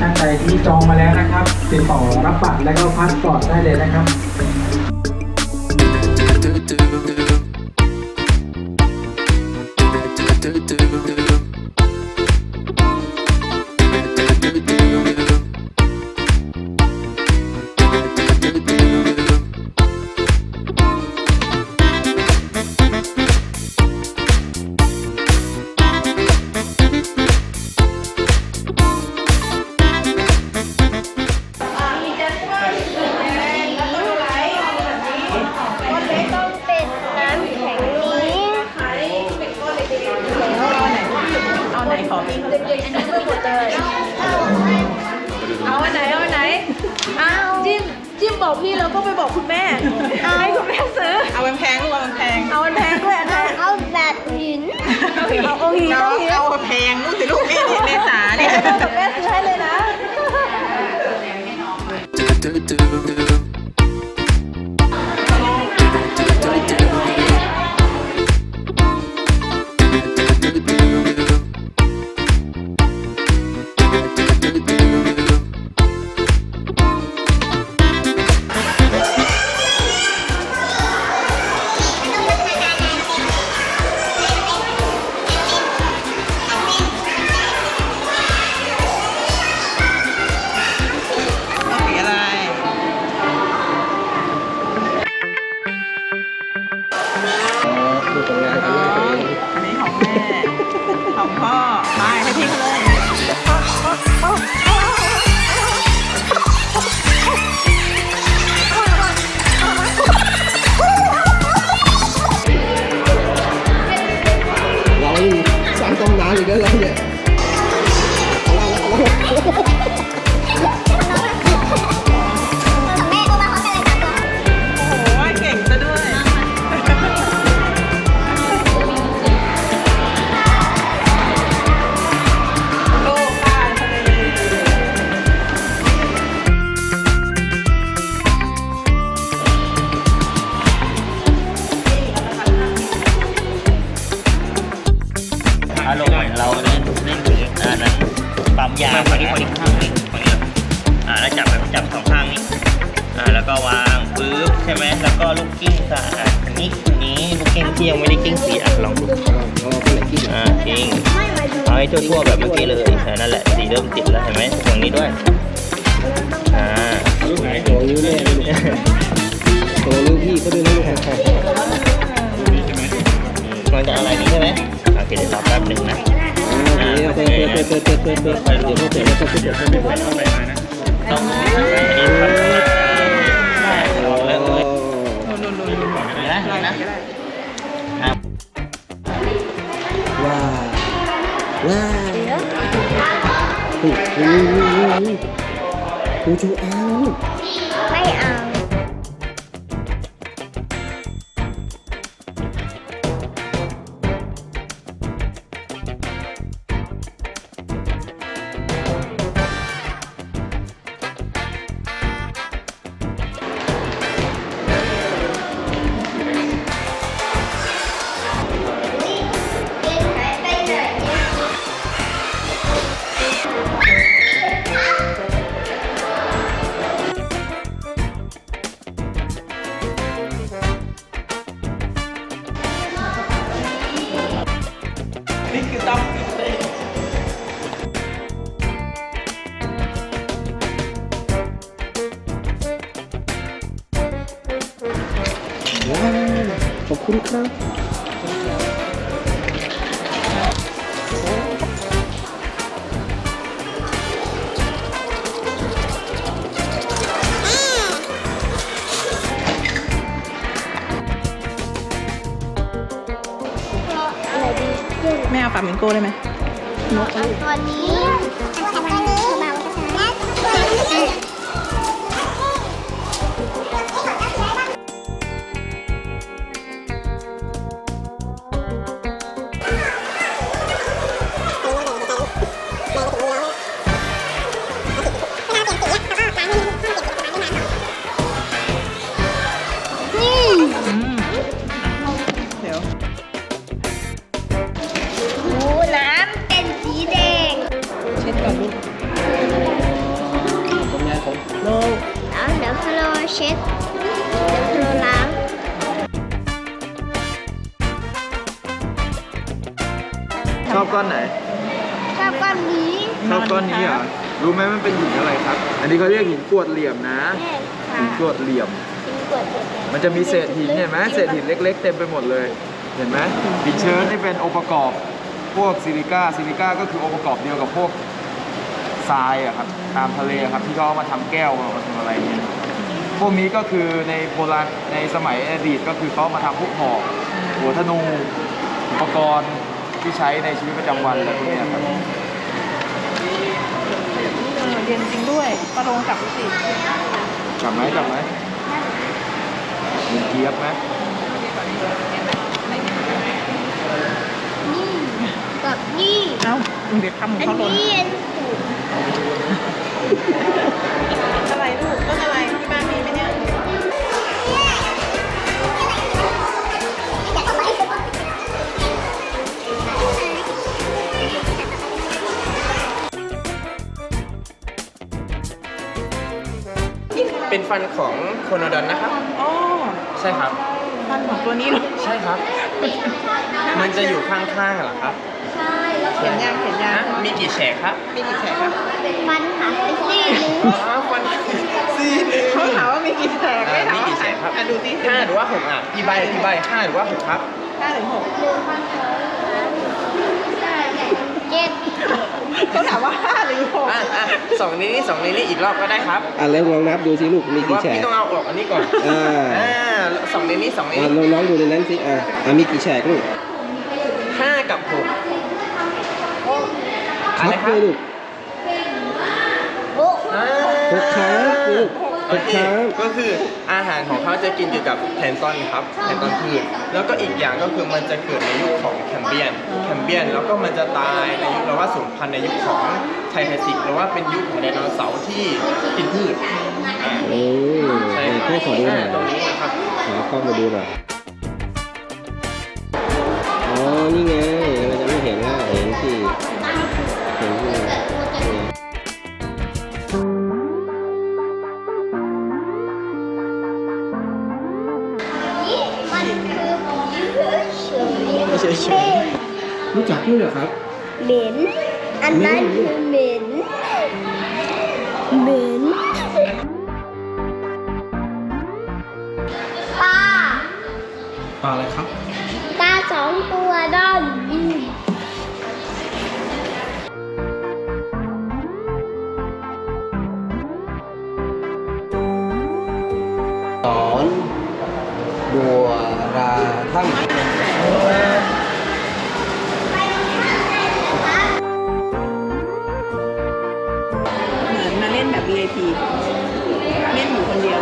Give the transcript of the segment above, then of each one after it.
ท่านใดที่จองมาแล้วนะครับติดต่อรับบัตรและก็พาสปอร์ตได้เลยนะครับ แล้วก็ลูกกิ้งสะอาดอันนี้อันนี้ลูกกิ้งที่ยังไม่ได้กิ้งสีอะลองดูอ่ากิ้งเอาให้ทั่วๆแบบเมื่อกี้เลยอ่านั่นแหละสีเริ่มติดแล้วเห็นไหมตรงนี้ด้วยอ่าลูกไหนตัวนิ้วแน่เลยลูกตัวนิ้วพี่ก็ด้วยนะลูกมันจะอะไรนี้ใช่ไหมโอเคเดี๋ยวรอแป๊บหนึ่งนะอ่าเปิดเปิดเปิดเปิดเปิดเปิดเปิดเดี๋ยวเขาเปิดแล้วเขาเปิดแล้วเขาเปิดแล้วต้อง ภูจูอา เอาฟลามิงโก้ได้ไหมนกเอาตัวนี้เอาตัวนี้ อบก้อนนี้ชอบก้อนนี้เหรอรู้ไหมมันเป็นหินอะไรครับ อันนี้เขาเรียกหินกรวดเหลี่ยมนะแน่ค่ะหินกรวดเหลี่ยมกินกดมันจะมีเศษหินเห็นไหมเศษหินเล็ก ๆ เต็มไปหมดเลย เห็นไหมหินเชิญนี่เป็นองค์ประกอบพวกซิลิก้าซิลิก้าก็คือองค์ประกอบเดียวกับพวกทรายอะครับตามทะเลอะครับที่เขาเอามาทำแก้วมาทำอะไรเนี่ยพวกนี้ก็คือในโบราณในสมัยอดีตก็คือเขาเอามาทำพวกหอกหัวธนูอุปกรณ์ที่ใช้ในชีวิตประจำวันอะไรพวกเนี้ยครับ เออเย็นจริงด้วยปลาโลงกลับดูสิจับไหมจับไหมมีเกียบไหมนี่กับนี่ เอ้าเดี๋ยวทำของอันเขาหล่น นี้อันอะ ฟันของโคโนดอนนะครับ อ๋อใช่ครับ ฟันของตัวนี้เหรอใช่ครับ มันจะอยู่ข้างๆเหรอครับเขียนยางเขียนยางนะมีกี่แฉกครับมีกี่แฉกครับฟันหักไปซี่นึงอ๋อฟันสี่หนึ่งเขาถามว่ามีกี่แฉกอ่าไม่ถามมีกี่แฉกครับอะดูสิห้าหรือว่าหกอะพี่ใบพี่ใบห้าหรือว่าหกครับ ห้าถึงหกเจ็ด เขาถามว่าห้าหรือหกอะอะสองนิ้วนี่สองนิ้วนี่อีกรอบก็ได้ครับอะแล้วลองนับดูสิลูกมีหรือกี่ว่าแฉกพี่ต้องเอาออกอันนี้ก่อนอ่า อ่าสองนิ้วนี่สองนิ้วอะลองน้องดูในนั้นสิอะอะมีกี่แฉกลูกห้ากับหกคอะไรรับครัเลบยลูกโอ้อ่าหกครั้งลูกห โอกเคครั้งก็คืออาหารของเขาจะกินเกี่ยวกับแพลนตอนครับแพลนตอนพืชแล้วก็อีกอย่างก็คือมันจะเกิดในยุคของแคมเบียนแคมเบียนแล้วก็มันจะตายในยุคเราว่าสูญพันธุ์ในยุคของไทไทสิกหรือว่าเป็นยุคของไดโนเสาร์ที่กินพืชอ่าโอ้ยใช่พ่อขอดูหน่อยตรงนี้นะครับขอเข้ามาดูหน่อยอ๋อนี่ไงเราจะไม่เห็นว่าเห็นสิ รู้จักด้วยเหรอครับ เหม็น อันนั้นคือเหม็น เหม็นปลาปลาอะไรครับปลาสองตัวด้อมสอนบัวราทั้ง เล่นแบบ VIP เล่นอยู่คนเดียว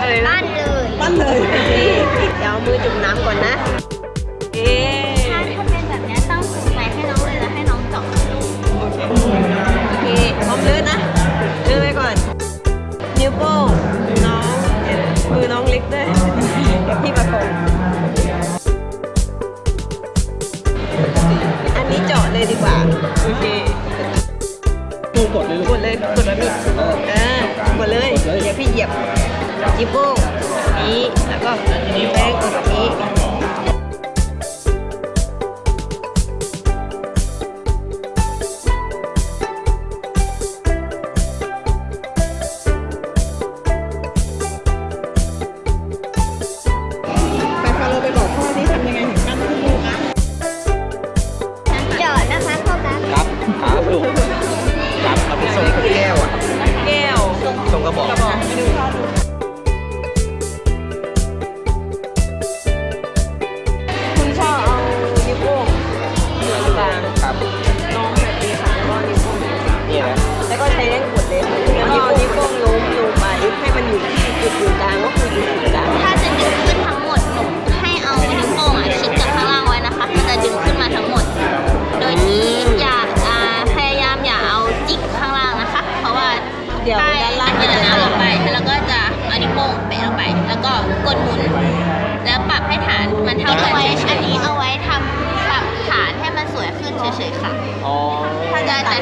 อะไรนะบ้านเลยปั้นเลยนี่เดี๋ยวมือจุ่มน้ำก่อนนะเอ๊ะถ้าเป็นแบบนี้ต้องส่งไปให้น้องเลยแล้วให้น้องจาะโอเคพร้อมลื่นนะลื่นไว้ก่อน นิวโป้น้องมือน้องเล็กด้วยพี่ประคองอันนี้จาะเลยดีกว่า โอเคูกดเลยกดเลยกดแบบนี้เออกดเลย เดี๋ยวพี่เหยียบจิโบ้นี้ แล้วก็แป้งกดแบบนี้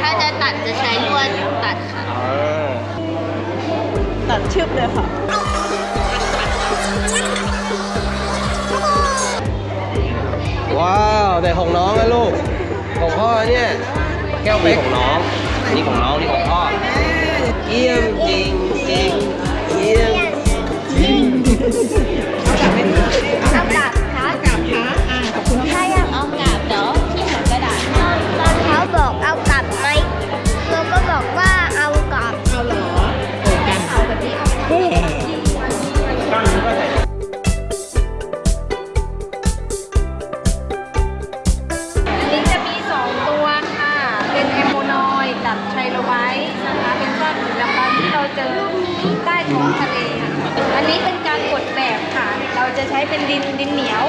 ถ้าจะตัดจะใช้ลวดตัดค่ะตัดชึบเลยค่ะ ว้าวแต่ของน้องนะลูก ของพ่อเนี่ย แก้วเป๊กของน้อง นี่ของน้อง นี่ของพ่อ เยี่ยมจริงจริงเยี่ยมจริง เอากลับไปเถเอากลับ จะใช้เป็นดินดินเหนียว